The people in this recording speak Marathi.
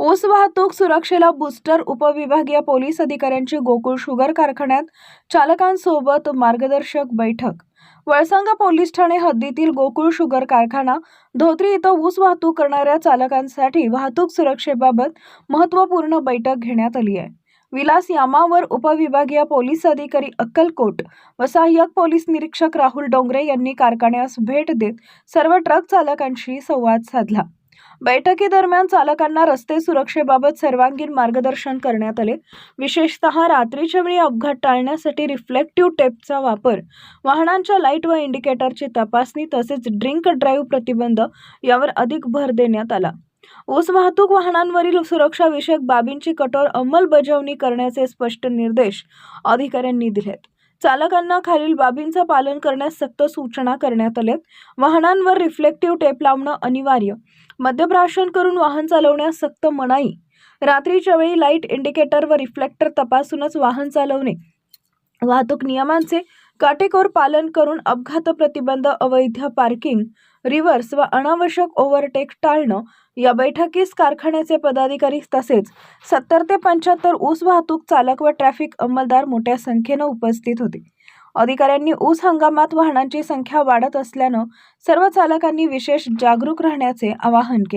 ऊस वाहतूक सुरक्षेला बूस्टर उपविभागीय पोलीस अधिकाऱ्यांची गोकुळ शुगर कारखान्यात चालकांसोबत मार्गदर्शक बैठक. वळसंग पोलीस ठाणे हद्दीतील गोकुळ शुगर कारखाना धोत्री इथं ऊस वाहतूक करणाऱ्या चालकांसाठी वाहतूक सुरक्षेबाबत महत्त्वपूर्ण बैठक घेण्यात आली आहे. विलास यामावर उपविभागीय पोलीस अधिकारी अक्कलकोट व सहाय्यक पोलीस निरीक्षक राहुल डोंगरे यांनी कारखान्यास भेट देत सर्व ट्रक चालकांशी संवाद साधला. बैठकीदरम्यान चालकांना रस्ते सुरक्षेबाबत सर्वांगीण मार्गदर्शन करण्यात आले. विशेषतः रात्रीच्या वेळी अपघात टाळण्यासाठी रिफ्लेक्टिव्ह टेपचा वापर वाहनांच्या लाइट व इंडिकेटरची तपासणी तसेच ड्रिंक ड्राईव्ह प्रतिबंध यावर अधिक भर देण्यात आला. ऊस वाहतूक वाहनांवरील सुरक्षाविषयक बाबींची कठोर अंमलबजावणी करण्याचे स्पष्ट निर्देश अधिकाऱ्यांनी दिलेत. चालकांना खालील बाबींचं पालन करण्यास सक्त सूचना करण्यात आल्यात. वाहनांवर रिफ्लेक्टिव्ह टेप लावणं अनिवार्य. मद्यप्राशन करून वाहन चालवण्यास सक्त मनाई. रात्रीच्या वेळी लाइट इंडिकेटर व रिफ्लेक्टर तपासूनच वाहन चालवणे. वाहतूक नियमांचे काटेकोर पालन करून अपघात प्रतिबंध अवैध पार्किंग रिव्हर्स व अनावश्यक ओव्हरटेक टाळणं या बैठकीस कारखान्याचे पदाधिकारी तसेच सत्तर ते पंच्याहत्तर ऊस वाहतूक चालक व ट्रॅफिक अंमलदार मोठ्या संख्येनं उपस्थित होते. अधिकाऱ्यांनी ऊस हंगामात वाहनांची संख्या वाढत असल्यानं सर्व चालकांनी विशेष जागरूक राहण्याचे आवाहन केले.